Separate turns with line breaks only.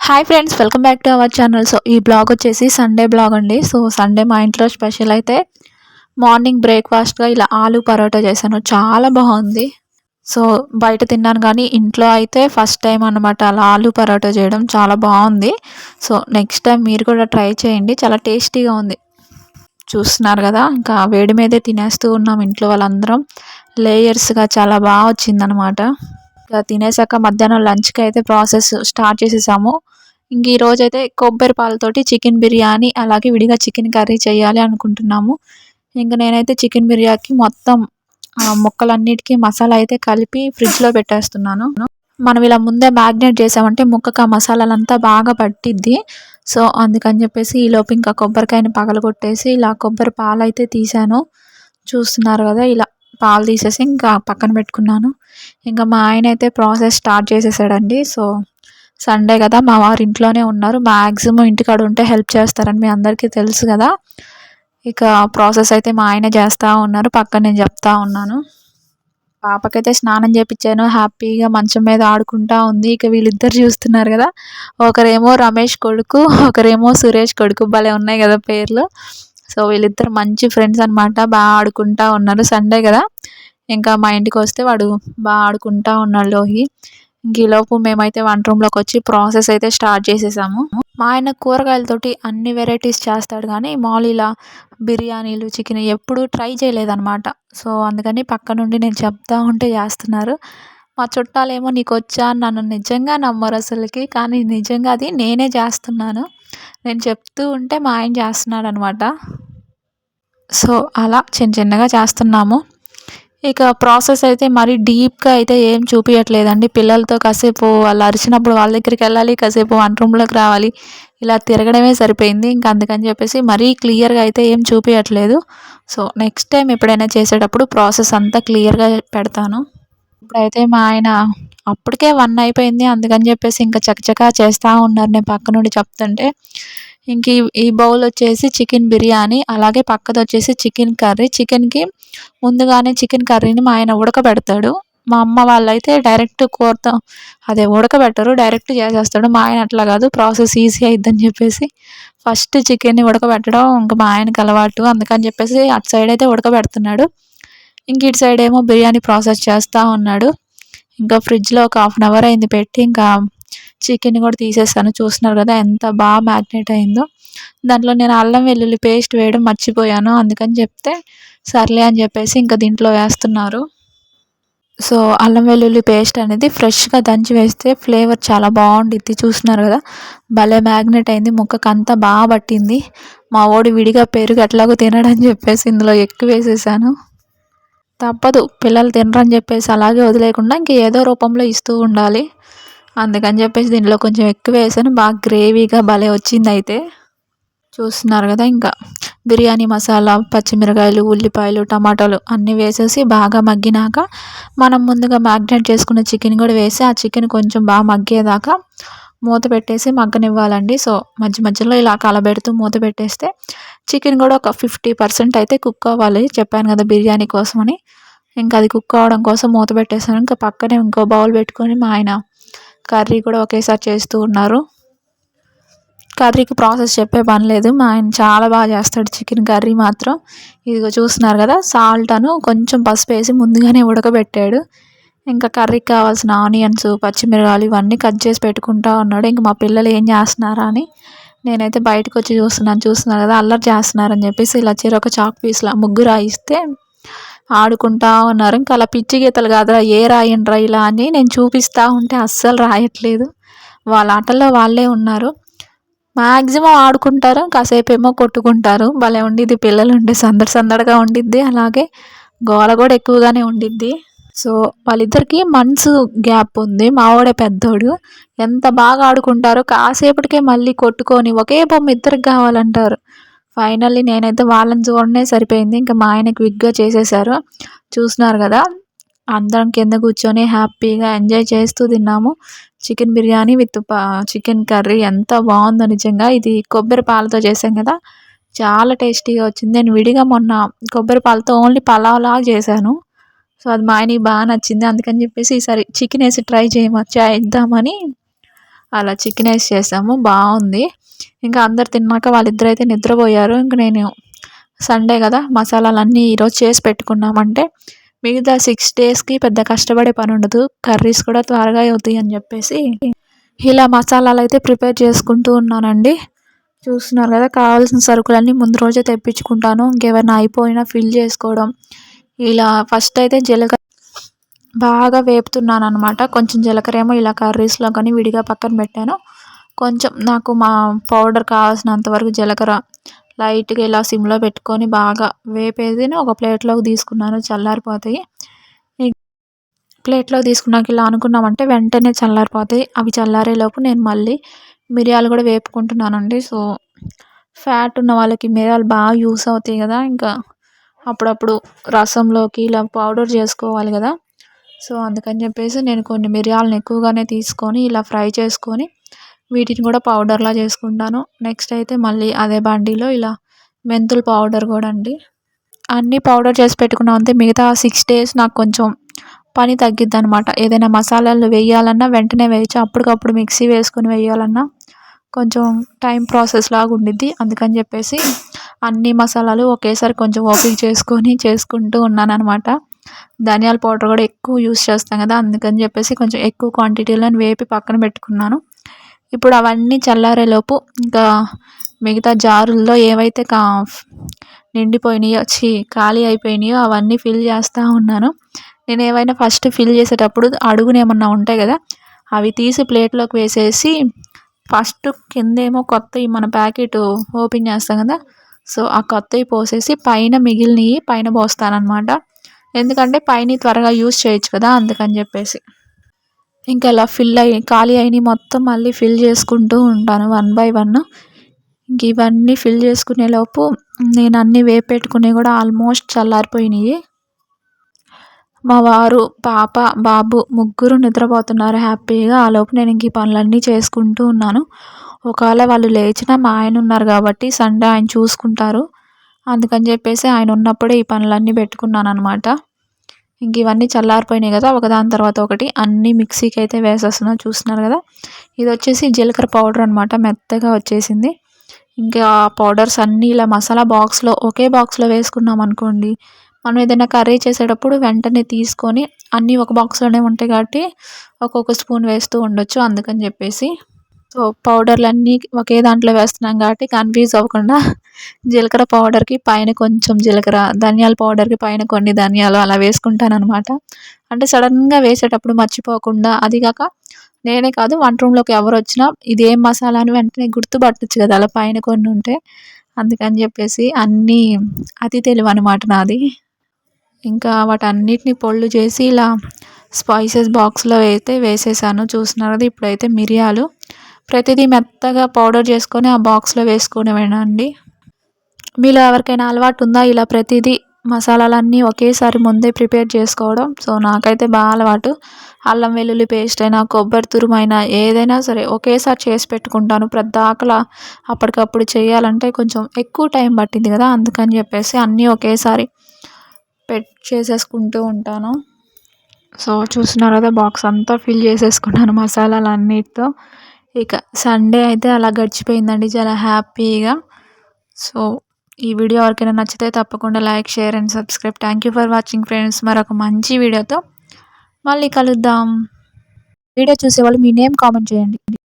Hi friends welcome back to our channel so ఈ blog వచ్చేసి Sunday blog అండి. So Sunday మా ఇంట్లో స్పెషల్ అయితే మార్నింగ్ బ్రేక్ఫాస్ట్గా ఇలా ఆలు పరోటా చేశాను. చాలా బాగుంది. సో బయట తిన్నాను కానీ ఇంట్లో అయితే ఫస్ట్ టైం అనమాట అలా ఆలు పరోటా చేయడం. చాలా బాగుంది. సో నెక్స్ట్ టైం మీరు కూడా ట్రై చేయండి. చాలా టేస్టీగా ఉంది. చూస్తున్నారు కదా ఇంకా వేడి మీదే తినేస్తూ ఉన్నాం ఇంట్లో వాళ్ళందరం. లేయర్స్గా చాలా బాగా వచ్చిందనమాట తినేసాక మధ్యాహ్నం లంచ్కి అయితే ప్రాసెస్ స్టార్ట్ చేసేసాము. ఇంక ఈరోజు అయితే కొబ్బరి పాలతోటి చికెన్ బిర్యానీ అలాగే విడిగా చికెన్ కర్రీ చేయాలి అనుకుంటున్నాము. ఇంకా నేనైతే చికెన్ బిర్యానీకి మొత్తం ముక్కలన్నిటికీ మసాలా అయితే కలిపి ఫ్రిడ్జ్లో పెట్టేస్తున్నాను. మనం ఇలా ముందే మ్యాగ్నేట్ చేసామంటే ముక్కకు ఆ మసాలాలంతా బాగా పట్టిద్ది. సో అందుకని చెప్పేసి ఈలోపు ఇంకా కొబ్బరికాయని పగలగొట్టేసి ఇలా కొబ్బరి పాలు అయితే తీసాను. చూస్తున్నారు కదా ఇలా పాలు తీసేసి ఇంకా పక్కన పెట్టుకున్నాను. ఇంకా మా ఆయన అయితే ప్రాసెస్ స్టార్ట్ చేసేసాడండి. సో సండే కదా మా వారు ఇంట్లోనే ఉన్నారు. మ్యాక్సిమం ఇంటికాడ ఉంటే హెల్ప్ చేస్తారని మీ అందరికీ తెలుసు కదా. ఇక ప్రాసెస్ అయితే మా ఆయన చేస్తూ ఉన్నారు. పక్కన నేను చెప్తా ఉన్నాను. పాపకైతే స్నానం చేపించాను హ్యాపీగా మంచం మీద ఆడుకుంటా ఉంది. ఇక వీళ్ళిద్దరు చూస్తున్నారు కదా. ఒకరేమో రమేష్ కొడుకు ఒకరేమో సురేష్ కొడుకు. భలే ఉన్నాయి కదా పేర్లు. సో వీళ్ళిద్దరు మంచి ఫ్రెండ్స్ అనమాట బాగా ఆడుకుంటా ఉన్నారు. సండే కదా? ఇంకా మా ఇంటికి వస్తే వాడు బాగా ఆడుకుంటా ఉన్నాడు లోహి. ఇంక ఈలోపు మేమైతే వంట రూమ్లోకి వచ్చి ప్రాసెస్ అయితే స్టార్ట్ చేసేసాము. మా ఆయన కూరగాయలతోటి అన్ని వెరైటీస్ చేస్తాడు కానీ మాల్ ఇలా బిర్యానీలు చికెన్ ఎప్పుడు ట్రై చేయలేదన్నమాట. సో అందుకని పక్క నుండి నేను చెప్తా ఉంటే చేస్తున్నారు. మా చుట్టాలేమో నీకు వచ్చా నన్ను నిజంగా నమ్మరు అసలుకి కానీ నిజంగా అది నేనే చేస్తున్నాను. నేను చెప్తూ ఉంటే మా ఆయన చేస్తున్నాడు అనమాట సో అలా చిన్న చిన్నగా చేస్తున్నాము. ఇక ప్రాసెస్ అయితే మరీ డీప్గా అయితే ఏం చూపించట్లేదండి పిల్లలతో కాసేపు వాళ్ళు అరిచినప్పుడు వాళ్ళ దగ్గరికి వెళ్ళాలి కాసేపు వంట రూమ్లోకి రావాలి. ఇలా తిరగడమే సరిపోయింది. ఇంకా అందుకని చెప్పేసి మరీ క్లియర్గా అయితే ఏం చూపించట్లేదు సో నెక్స్ట్ టైం ఎప్పుడైనా చేసేటప్పుడు ప్రాసెస్ అంతా క్లియర్గా పెడతాను. ఇప్పుడైతే మా ఆయన అప్పటికే వన్ అయిపోయింది. అందుకని చెప్పేసి ఇంకా చకచకా చేస్తూ ఉన్నారు. నేను పక్క నుండి చెప్తుంటే ఇంక ఈ బౌల్ వచ్చేసి చికెన్ బిర్యానీ అలాగే పక్కది వచ్చేసి చికెన్ కర్రీ చికెన్కి ముందుగానే చికెన్ కర్రీని మా ఆయన ఉడకబెడతాడు. మా అమ్మ వాళ్ళైతే డైరెక్ట్ కూరతో అదే ఉడకబెట్టరు డైరెక్ట్ చేసేస్తాడు. మా ఆయన అట్లా కాదు ప్రాసెస్ ఈజీ అయిద్దని చెప్పేసి ఫస్ట్ చికెన్ని ఉడకబెట్టడం ఇంకా మా ఆయనకి అలవాటు. అందుకని చెప్పేసి అటు సైడ్ అయితే ఉడకబెడుతున్నాడు. ఇంక ఇటు సైడ్ ఏమో బిర్యానీ ప్రాసెస్ చేస్తూ ఉన్నాడు. ఇంకా ఫ్రిడ్జ్లో ఒక హాఫ్ అన్ అవర్ అయింది పెట్టి ఇంకా చికెన్ కూడా తీసేసాను. చూస్తున్నారు కదా ఎంత బాగా మ్యాగ్నేట్ అయిందో. దాంట్లో నేను అల్లం వెల్లుల్లి పేస్ట్ వేయడం మర్చిపోయాను. అందుకని చెప్తే సర్లే అని చెప్పేసి ఇంకా దీంట్లో వేస్తున్నారు. సో అల్లం వెల్లుల్లి పేస్ట్ అనేది ఫ్రెష్గా దంచి వేస్తే ఫ్లేవర్ చాలా బాగుండిద్ది. చూస్తున్నారు కదా? భలే మ్యాగ్నెట్ అయింది. ముక్కకు అంతా బాగా పట్టింది. మా ఓడి విడిగా పెరుగు ఎట్లాగో తినడని చెప్పేసి ఇందులో ఎక్కువ వేసేసాను. తప్పదు పిల్లలు తినరని చెప్పేసి అలాగే వదిలేకుండా ఇంక ఏదో రూపంలో ఇస్తూ ఉండాలి. అందుకని చెప్పేసి దీంట్లో కొంచెం ఎక్కువ వేసాను. బాగా గ్రేవీగా భలే వచ్చింది అయితే చూస్తున్నారు కదా ఇంకా. బిర్యానీ మసాలా పచ్చిమిరకాయలు ఉల్లిపాయలు టమాటాలు అన్నీ వేసేసి బాగా మగ్గినాక మనం ముందుగా మ్యాగ్నేట్ చేసుకున్న చికెన్ కూడా వేసి ఆ చికెన్ కొంచెం బాగా మగ్గేదాకా మూత పెట్టేసి మగ్గనివ్వాలండి. సో మధ్య మధ్యలో ఇలా కలబెడుతూ మూత పెట్టేస్తే చికెన్ కూడా ఒక ఫిఫ్టీ పర్సెంట్ అయితే కుక్ అవ్వాలి. చెప్పాను కదా బిర్యానీ కోసమని. ఇంకా అది కుక్ అవ్వడం కోసం మూత పెట్టేసాను. ఇంకా పక్కనే ఇంకో బౌల్ పెట్టుకొని మా ఆయన కర్రీ కూడా ఒకేసారి చేస్తూ ఉన్నారు. కర్రీకి ప్రాసెస్ చెప్పే పని లేదు. మా ఆయన చాలా బాగా చేస్తాడు చికెన్ కర్రీ మాత్రం. ఇదిగో చూస్తున్నారు కదా సాల్ట్ అను కొంచెం పసుపు వేసి ముందుగానే ఉడకబెట్టాడు. ఇంకా కర్రీకి కావాల్సిన ఆనియన్స్ పచ్చిమిరకాయలు ఇవన్నీ కట్ చేసి పెట్టుకుంటా ఉన్నాడు. ఇంకా మా పిల్లలు ఏం చేస్తున్నారా అని నేనైతే బయటకు వచ్చి చూస్తున్నాను. చూస్తున్నారు కదా అల్లరి చేస్తున్నారని చెప్పేసి ఇలా ఒక చాక్ పీస్లా ముగ్గురు రాయిస్తే ఆడుకుంటా ఉన్నారు. ఇంకా అలా పిచ్చి గీతలు కాదురా ఏ రాయండ్రా ఇలా అని నేను చూపిస్తూ ఉంటే అస్సలు రాయట్లేదు. వాళ్ళ ఆటల్లో వాళ్ళే ఉన్నారు. మ్యాక్సిమం ఆడుకుంటారు కాసేపు ఏమో కొట్టుకుంటారు. భలే ఉండిద్ది పిల్లలు ఉండే సందడి సందడిగా ఉండిద్ది. అలాగే గోల కూడా ఎక్కువగానే ఉండిద్ది. సో వాళ్ళిద్దరికి మంత్స్ గ్యాప్ ఉంది. మావాడే పెద్దోడు. ఎంత బాగా ఆడుకుంటారో కాసేపటికే మళ్ళీ కొట్టుకొని ఒకే బొమ్మ ఇద్దరికి కావాలంటారు. ఫైనల్లీ నేనైతే వాళ్ళని చూడనే సరిపోయింది. ఇంకా మా ఆయన విగ్గా చేసేసారు. చూస్తున్నారు కదా? అందరం కింద కూర్చొని హ్యాపీగా ఎంజాయ్ చేస్తూ తిన్నాము. Chicken biryani with chicken curry ఎంత బాగుందో నిజంగా. ఇది కొబ్బరి పాలతో చేసాం కదా? చాలా టేస్టీగా వచ్చింది. నేను విడిగా మొన్న కొబ్బరి పాలతో ఓన్లీ పలావ్లా చేశాను. సో అది మా ఆయనకి బాగా నచ్చింది. అందుకని చెప్పేసి ఈసారి చికెన్ వేసి ట్రై చేయమ చేద్దామని అలా చికెన్ వేసి చేసాము. బాగుంది. ఇంకా అందరు తిన్నాక వాళ్ళిద్దరు అయితే నిద్రపోయారు. ఇంక నేను సండే కదా మసాలాలన్నీ ఈరోజు చేసి పెట్టుకున్నామంటే మిగతా సిక్స్ డేస్కి పెద్ద కష్టపడే పని ఉండదు. కర్రీస్ కూడా త్వరగా అవుతాయి అని చెప్పేసి ఇలా మసాలాలు అయితే ప్రిపేర్ చేసుకుంటూ ఉన్నానండి. చూస్తున్నారు కదా కావాల్సిన సరుకులన్నీ ముందు రోజే తెప్పించుకుంటాను. ఇంకేమైనా అయిపోయినా ఫిల్ చేసుకోవడం ఇలా ఫస్ట్ అయితే జీలకర్ర బాగా వేపుతున్నాను అనమాట కొంచెం జీలకర్ర ఏమో ఇలా కర్రీస్లో కానీ విడిగా పక్కన పెట్టాను. కొంచెం నాకు మా పౌడర్ కావాల్సినంత వరకు జీలకర్ర లైట్గా ఇలా సిమ్లో పెట్టుకొని బాగా వేపేది ఒక ప్లేట్లోకి తీసుకున్నాను. చల్లారిపోతాయి. ప్లేట్లోకి తీసుకున్నాక ఇలా అనుకున్నామంటే వెంటనే చల్లారిపోతాయి. అవి చల్లారేలోపు నేను మళ్ళీ మిరియాలు కూడా వేపుకుంటున్నానండి. సో ఫ్యాట్ ఉన్న వాళ్ళకి మిరియాలు బాగా యూస్ అవుతాయి కదా. ఇంకా అప్పుడప్పుడు రసంలోకి ఇలా పౌడర్ చేసుకోవాలి కదా. సో అందుకని చెప్పేసి నేను కొన్ని మిరియాలను ఎక్కువగానే తీసుకొని ఇలా ఫ్రై చేసుకొని వీటిని కూడా పౌడర్లా చేసుకుంటాను. నెక్స్ట్ అయితే మళ్ళీ అదే బండిలో ఇలా మెంతులు పౌడర్ కూడా అండి. అన్నీ పౌడర్ చేసి పెట్టుకున్నాం అంతే మిగతా సిక్స్ డేస్ నాకు కొంచెం పని తగ్గిద్ది అనమాట ఏదైనా మసాలాలు వేయాలన్నా వెంటనే వేయచ్చు. అప్పటికప్పుడు మిక్సీ వేసుకొని వేయాలన్నా కొంచెం టైం ప్రాసెస్ లాగా ఉండిద్ది. అందుకని చెప్పేసి అన్ని మసాలాలు ఒకేసారి కొంచెం ఓపిక చేసుకొని చేసుకుంటూ ఉన్నాను అనమాట ధనియాల పౌడర్ కూడా ఎక్కువ యూస్ చేస్తాం కదా అందుకని చెప్పేసి కొంచెం ఎక్కువ క్వాంటిటీలో వేపి పక్కన పెట్టుకున్నాను. ఇప్పుడు అవన్నీ చల్లారేలోపు ఇంకా మిగతా జారుల్లో ఏవైతే కా నిండిపోయినాయో ఛీ ఖాళీ అయిపోయినాయో అవన్నీ ఫిల్ చేస్తూ ఉన్నాను. నేను ఏవైనా ఫస్ట్ ఫిల్ చేసేటప్పుడు అడుగునేమన్నా ఉంటాయి కదా అవి తీసి ప్లేట్లోకి వేసేసి ఫస్ట్ కిందేమో కొత్తవి మన ప్యాకెట్ ఓపెన్ చేస్తాం కదా. సో ఆ కొత్తవి పోసేసి పైన మిగిలినవి పైన పోస్తానమాట ఎందుకంటే పైన త్వరగా యూజ్ చేయొచ్చు కదా అందుకని చెప్పేసి. ఇంకా ఇలా ఫిల్ అయ్యి ఖాళీ అయినవి మొత్తం మళ్ళీ ఫిల్ చేసుకుంటూ ఉంటాను వన్ బై వన్. ఇంక ఇవన్నీ ఫిల్ చేసుకునేలోపు నేను అన్నీ వేపెట్టుకునే కూడా ఆల్మోస్ట్ చల్లారిపోయినాయి. మా వారు పాప బాబు ముగ్గురు నిద్రపోతున్నారు. హ్యాపీగా ఆ లోపు నేను ఇంక ఈ పనులన్నీ చేసుకుంటూ ఉన్నాను. ఒకవేళ వాళ్ళు లేచినా మా ఆయన ఉన్నారు కాబట్టి సండే ఆయన చూసుకుంటారు. అందుకని చెప్పేసి ఆయన ఉన్నప్పుడే ఈ పనులన్నీ పెట్టుకున్నాను అనమాట ఇంక ఇవన్నీ చల్లారిపోయినాయి కదా ఒకదాని తర్వాత ఒకటి అన్నీ మిక్సీకి అయితే వేసేస్తున్నా చూస్తున్నారు కదా. ఇది వచ్చేసి జీలకర్ర పౌడర్ అనమాట మెత్తగా వచ్చేసింది. ఇంకా పౌడర్స్ అన్నీ ఇలా మసాలా బాక్స్లో ఒకే బాక్స్లో వేసుకున్నాం అనుకోండి మనం ఏదైనా కర్రీ చేసేటప్పుడు వెంటనే తీసుకొని అన్నీ ఒక బాక్స్లోనే ఉంటాయి కాబట్టి ఒక్కొక్క స్పూన్ వేస్తూ ఉండొచ్చు అందుకని చెప్పేసి. సో పౌడర్లన్నీ ఒకే దాంట్లో వేస్తున్నాం కాబట్టి కన్ఫ్యూజ్ అవ్వకుండా జీలకర్ర పౌడర్కి పైన కొంచెం జీలకర్ర ధనియాల పౌడర్కి పైన కొన్ని ధనియాలు అలా వేసుకుంటాను అనమాట అంటే సడన్గా వేసేటప్పుడు మర్చిపోకుండా అది కాక నేనే కాదు వంట రూమ్లోకి ఎవరు వచ్చినా ఇది ఏం మసాలా అని వెంటనే గుర్తుపట్టచ్చు కదా అలా పైన కొన్ని ఉంటే. అందుకని చెప్పేసి అన్నీ అతి తెలివి అనమాట నాది. ఇంకా వాటన్నిటిని పొళ్ళు చేసి ఇలా స్పైసెస్ బాక్స్లో అయితే వేసేసాను. చూస్తున్నారు కదా ఇప్పుడైతే మిరియాలు. ప్రతిదీ మెత్తగా పౌడర్ చేసుకొని ఆ బాక్స్లో వేసుకునేవేనండి మీలో ఎవరికైనా అలవాటు ఉందా? ఇలా ప్రతిదీ మసాలాలన్నీ ఒకేసారి ముందే ప్రిపేర్ చేసుకోవడం. సో నాకైతే బాగా అలవాటు. అల్లం వెల్లుల్లి పేస్ట్ అయినా కొబ్బరి తురుమైనా ఏదైనా సరే ఒకేసారి చేసి పెట్టుకుంటాను. ప్రద్దాకలా అప్పటికప్పుడు చేయాలంటే కొంచెం ఎక్కువ టైం పట్టింది కదా అందుకని చెప్పేసి అన్నీ ఒకేసారి పెట్ చేసేసుకుంటూ ఉంటాను. సో చూస్తున్నారు కదా బాక్స్ అంతా ఫిల్ చేసేసుకున్నాను మసాలాలు అన్నిటితో ఇక సండే అయితే అలా గడిచిపోయిందండి చాలా హ్యాపీగా. సో ఈ వీడియో ఎవరికైనా నచ్చితే తప్పకుండా like share and subscribe. Thank you for watching friends. మరొక మంచి వీడియోతో మళ్ళీ కలుద్దాం. వీడియో చూసేవాళ్ళు మీ నేమ్ కామెంట్ చేయండి.